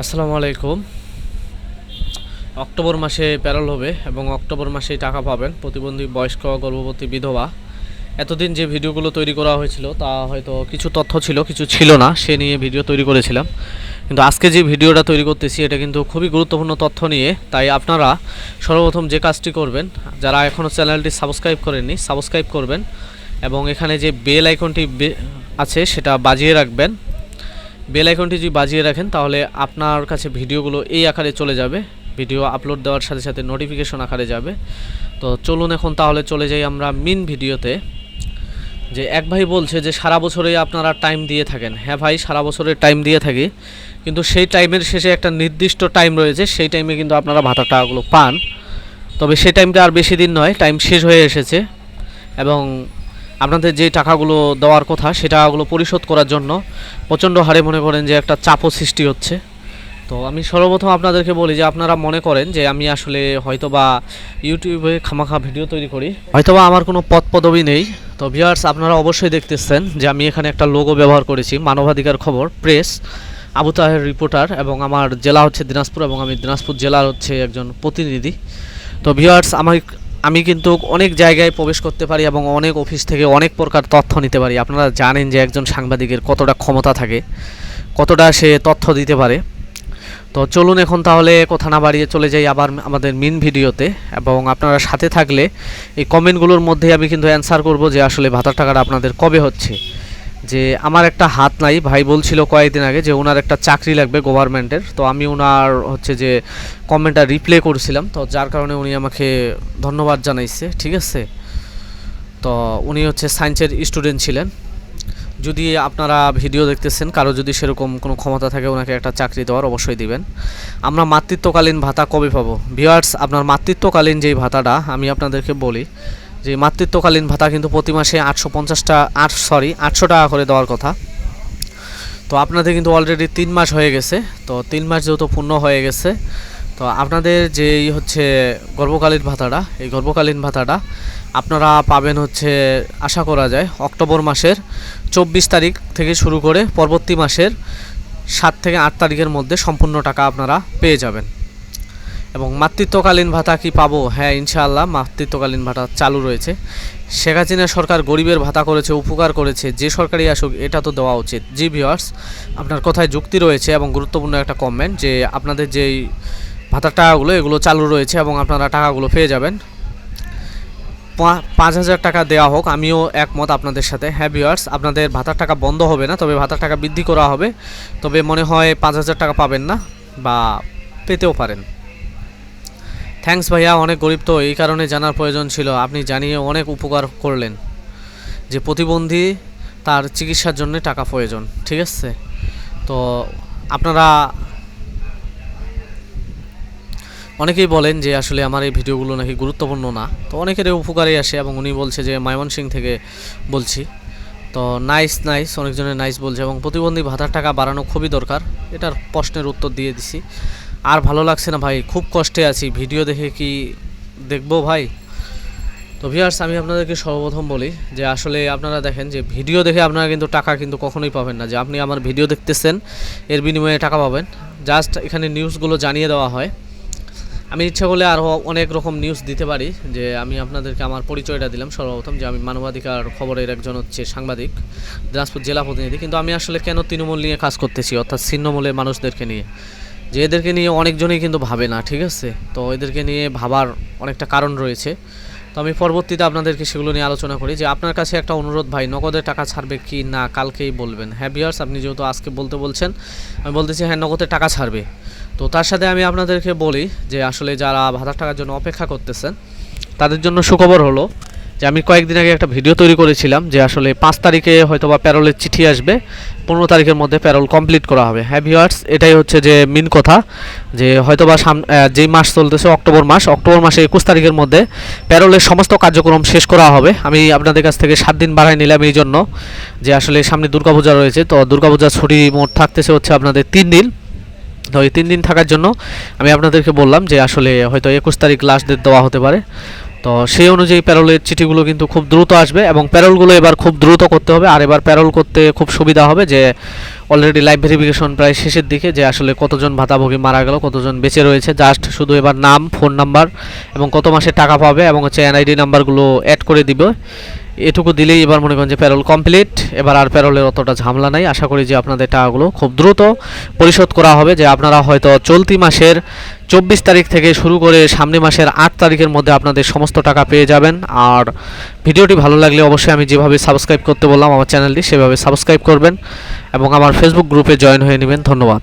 আসসালামু আলাইকুম। অক্টোবর মাসে প্যারল হবে এবং অক্টোবর মাসেই টাকা পাবেন প্রতিবন্ধী, বয়স্ক, গর্ভবতী বিধবা। এতদিন যে ভিডিওগুলো তৈরি করা হয়েছিল, তা হয়তো কিছু তথ্য ছিল, কিছু ছিল না, সে নিয়ে ভিডিও তৈরি করেছিলাম। কিন্তু আজকে যে ভিডিওটা তৈরি করতেছি, এটা কিন্তু খুবই গুরুত্বপূর্ণ তথ্য নিয়ে। তাই আপনারা সর্বপ্রথম যে কাজটি করবেন, যারা এখনও চ্যানেলটি সাবস্ক্রাইব করেননি, সাবস্ক্রাইব করবেন এবং এখানে যে বেল আইকনটি আছে, সেটা বাজিয়ে রাখবেন। বেল আইকনটি যদি বাজিয়ে রাখেন, তাহলে আপনার কাছে ভিডিওগুলো এই আকারে চলে যাবে। ভিডিও আপলোড দেওয়ার সাথে সাথে নোটিফিকেশন আকারে যাবে। তো চলুন এখন তাহলে চলে যাই আমরা মিন ভিডিওতে, যে এক ভাই বলছে যে সারা বছরেই আপনারা টাইম দিয়ে থাকেন। হ্যাঁ ভাই, সারা বছরের টাইম দিয়ে থাকি, কিন্তু সেই টাইমের শেষে একটা নির্দিষ্ট টাইম রয়েছে, সেই টাইমে কিন্তু আপনারা ভাতার টাকাগুলো পান। তবে সেই টাইমটা আর বেশি দিন নয়, টাইম শেষ হয়ে এসেছে। এবং আপনাদের যে টাকাগুলো দেওয়ার কথা সে টাকাগুলো পরিশোধ করার জন্য প্রচণ্ড হারে মনে করেন যে একটা চাপও সৃষ্টি হচ্ছে। তো আমি সর্বপ্রথম আপনাদেরকে বলি যে আপনারা মনে করেন যে আমি আসলে হয়তোবা ইউটিউবে খামাখা ভিডিও তৈরি করি। হয়তোবা আমার কোনো পদ পদবি নেই। তো ভিউয়ার্স আপনারা অবশ্যই দেখতেছেন যে আমি এখানে একটা লোগো ব্যবহার করেছি, মানবাধিকার খবর প্রেস আবু তাহের রিপোর্টার এবং আমার জেলা হচ্ছে দিনাজপুর এবং আমি দিনাজপুর জেলার হচ্ছে একজন প্রতিনিধি। তো ভিউয়ার্স আমার আমি কিন্তু অনেক জায়গায় প্রবেশ করতে পারি এবং অনেক অফিস থেকে অনেক প্রকার তথ্য নিতে পারি। আপনারা জানেন যে একজন সাংবাদিকের কতটা ক্ষমতা থাকে, কতটা সে তথ্য দিতে পারে। তো চলুন এখন তাহলে কথা না বাড়িয়ে চলে যাই আবার আমাদের মেন ভিডিওতে এবং আপনারা সাথে থাকলে এই কমেন্টগুলোর মধ্যে আমি কিন্তু অ্যান্সার করব যে আসলে ভাতার টাকাটা আপনাদের কবে হচ্ছে। যে আমার একটা হাত নাই, ভাই বলছিল কয়েকদিন আগে যে ওনার একটা চাকরি লাগবে গভর্নমেন্টের তো আমি ওনার হচ্ছে যে কমেন্টটা রিপ্লে করছিলাম। তো যার কারণে উনি আমাকে ধন্যবাদ জানাইছে, ঠিক আছে? তো উনি হচ্ছে সায়েন্সের স্টুডেন্ট ছিলেন। যদি আপনারা ভিডিও দেখতেছেন, কারও যদি সেরকম কোনো ক্ষমতা থাকে ওনাকে একটা চাকরি দেওয়ার, অবশ্যই দিবেন। আমরা মাতৃত্বকালীন ভাতা কবে পাবো? ভিওয়ার্স আপনার মাতৃত্বকালীন যেই ভাতাটা, আমি আপনাদেরকে বলি যে মাতৃত্বকালীন ভাতা কিন্তু প্রতি মাসে আটশো পঞ্চাশটা, আট সরি আটশো টাকা করে দেওয়ার কথা। তো আপনাদের কিন্তু অলরেডি তিন মাস হয়ে গেছে। তো তিন মাস যেহেতু পূর্ণ হয়ে গেছে, তো আপনাদের যেই হচ্ছে গর্ভকালীন ভাতাটা, এই গর্ভকালীন ভাতাটা আপনারা পাবেন হচ্ছে, আশা করা যায়, অক্টোবর মাসের চব্বিশ তারিখ থেকে শুরু করে পরবর্তী মাসের সাত থেকে আট তারিখের মধ্যে সম্পূর্ণ টাকা আপনারা পেয়ে যাবেন। এবং মাতৃত্বকালীন ভাতা কি পাবো? হ্যাঁ ইনশাআল্লাহ মাতৃত্বকালীন ভাতা চালু রয়েছে। শেখ হাসিনা সরকার গরিবের ভাতা করেছে, উপকার করেছে, যে সরকারি আসুক, এটা তো দেওয়া উচিত। জি ভিওয়ার্স আপনার কথায় যুক্তি রয়েছে এবং গুরুত্বপূর্ণ একটা কমেন্ট যে আপনাদের যেই ভাতার টাকাগুলো, এগুলো চালু রয়েছে এবং আপনারা টাকাগুলো পেয়ে যাবেন। পাঁচ হাজার টাকা দেওয়া হোক, আমিও একমত আপনাদের সাথে। হ্যাঁ ভিওয়ার্স আপনাদের ভাতার টাকা বন্ধ হবে না, তবে ভাতার টাকা বৃদ্ধি করা হবে। তবে মনে হয় পাঁচ হাজার টাকা পাবেন না বা পেতেও পারেন। থ্যাঙ্কস ভাইয়া, অনেক গরিব তো, এই কারণে জানার প্রয়োজন ছিল। আপনি জানিয়ে অনেক উপকার করলেন। যে প্রতিবন্ধী তার চিকিৎসার জন্য টাকা প্রয়োজন, ঠিক আছে? তো আপনারা অনেকেই বলেন যে আসলে আমার এই ভিডিওগুলো নাকি গুরুত্বপূর্ণ না। তো অনেকের উপকারে আসে এবং উনি বলছে যে ময়মনসিং থেকে বলছি। তো নাইস নাইস অনেকজনের নাইস বলছে এবং প্রতিবন্ধী ভাতার টাকা বাড়ানো খুবই দরকার। এটার প্রশ্নের উত্তর দিয়ে দিছি। আর ভালো লাগছে না ভাই, খুব কষ্টে আছি। ভিডিও দেখে কি দেখব ভাই? তো ভিউয়ার্স আমি আপনাদেরকে সর্বপ্রথম বলি যে আসলে আপনারা দেখেন যে ভিডিও দেখে আপনারা কিন্তু টাকা কিন্তু কখনোই পাবেন না। যে আপনি আমার ভিডিও দেখতেছেন, এর বিনিময়ে টাকা পাবেন। জাস্ট এখানে নিউজগুলো জানিয়ে দেওয়া হয়। আমি ইচ্ছা করলে আরও অনেক রকম নিউজ দিতে পারি, যে আমি আপনাদেরকে আমার পরিচয়টা দিলাম সর্বপ্রথম, যে আমি মানবাধিকার খবরের একজন হচ্ছে সাংবাদিক, দিনাজপুর জেলা প্রতিনিধি। কিন্তু আমি আসলে কেন তৃণমূল নিয়ে কাজ করতেছি, অর্থাৎ ছিন্নমূলের মানুষদেরকে নিয়ে? যে এদেরকে নিয়ে অনেকজনই কিন্তু ভাবে না, ঠিক আছে? তো এদেরকে নিয়ে ভাবার অনেকটা কারণ রয়েছে। তো আমি পরবর্তীতে আপনাদেরকে সেগুলো নিয়ে আলোচনা করি যে আপনার কাছে একটা অনুরোধ ভাই, নগদে টাকা ছাড়বে কি না, কালকেই বলবেন। হ্যাঁ বিয়ার্স আপনি যেহেতু আজকে বলতে বলছেন, আমি বলতেছি হ্যাঁ নগদে টাকা ছাড়বে। তো তার সাথে আমি আপনাদেরকে বলি যে আসলে যারা ভাতার টাকার জন্য অপেক্ষা করতেছেন, তাদের জন্য সুখবর হলো যে আমি কয়েকদিন আগে একটা ভিডিও তৈরি করেছিলাম যে আসলে পাঁচ তারিখে হয়তো বা প্যারোলের চিঠি আসবে, পনেরো তারিখের মধ্যে প্যারোল কমপ্লিট করা হবে। হ্যাঁ ভিওয়ার্স এটাই হচ্ছে যে মেন কথা যে হয়তো বা সাম যেই মাস চলতেছে অক্টোবর মাস, অক্টোবর মাসে একুশ তারিখের মধ্যে প্যারোলের সমস্ত কার্যক্রম শেষ করা হবে। আমি আপনাদের কাছ থেকে সাত দিন বাড়াই নিলাম এই জন্য যে আসলে সামনে দুর্গাপূজা রয়েছে, তো দুর্গাপূজার ছুটি মোট থাকতেছে হচ্ছে আপনাদের তিন দিন। তো এই তিন দিন থাকার জন্য আমি আপনাদেরকে বললাম যে আসলে হয়তো একুশ তারিখ লাস্ট ডেট দেওয়া হতে পারে। তো সেই অনুযায়ী প্যারোলের চিঠিগুলো কিন্তু খুব দ্রুত আসবে এবং প্যারোলগুলো এবার খুব দ্রুত করতে হবে। আর এবার প্যারোল করতে খুব সুবিধা হবে যে অলরেডি লাইভ ভেরিফিকেশন প্রায় শেষের দিকে যে আসলে কতজন ভাতাভোগী মারা গেল, কতজন বেঁচে রয়েছে। জাস্ট শুধু এবার নাম ফোন নাম্বার এবং কত মাসে টাকা পাবে এবং হচ্ছে এনআইডি নাম্বারগুলো অ্যাড করে দিবে। এটুকু দিলেই এবার মনে করেন যে প্যারোল কমপ্লিট এবার আর প্যারোলের অতটা ঝামেলা নাই। আশা করি যে আপনাদের টাকাগুলো খুব দ্রুত পরিশোধ করা হবে, যে আপনারা হয়তো চলতি মাসের চব্বিশ তারিখ থেকে শুরু করে সামনে মাসের আট তারিখের মধ্যে আপনাদের সমস্ত টাকা পেয়ে যাবেন। আর ভিডিওটি ভালো লাগলে অবশ্যই আমি যেভাবে সাবস্ক্রাইব করতে বললাম, আমার চ্যানেলটি সেভাবে সাবস্ক্রাইব করবেন এবং আমার ফেসবুক গ্রুপে জয়েন হয়ে নেবেন। ধন্যবাদ।